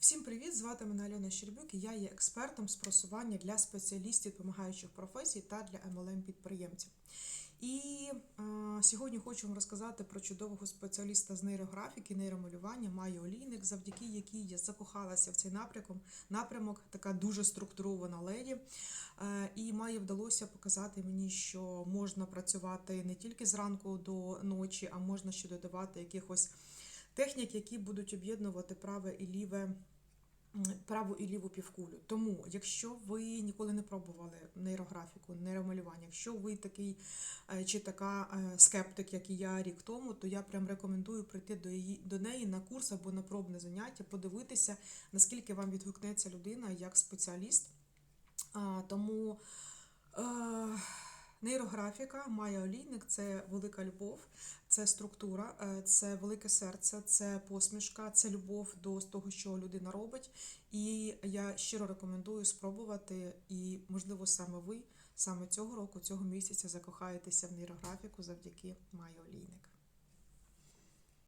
Всім привіт! Звати мене Альона Щербюк і я є експертом з просування для спеціалістів допомагаючих професій та для MLM підприємців. І е, сьогодні хочу вам розказати про чудового спеціаліста з нейрографіки, нейромалювання Майю Олійник, завдяки якій я закохалася в цей напрямок. Напрямок така дуже структурована леді. Е, і Майі вдалося показати мені, що можна працювати не тільки зранку до ночі, а можна ще додавати якихось технік, які будуть об'єднувати праве і ліве. Праву і ліву півкулю. Тому, якщо ви ніколи не пробували нейрографіку, нейромалювання, якщо ви такий е, чи така е, скептик, як і я рік тому, то я прям рекомендую прийти до її до неї на курс або на пробне заняття, подивитися, наскільки вам відгукнеться людина як спеціаліст. Нейрографіка, Майя Олійник це велика любов, це структура, е, це велике серце, це посмішка, це любов до того, що людина робить. І я щиро рекомендую спробувати. І, можливо, саме ви саме цього року, цього місяця закохаєтеся в нейрографіку завдяки має Олійник.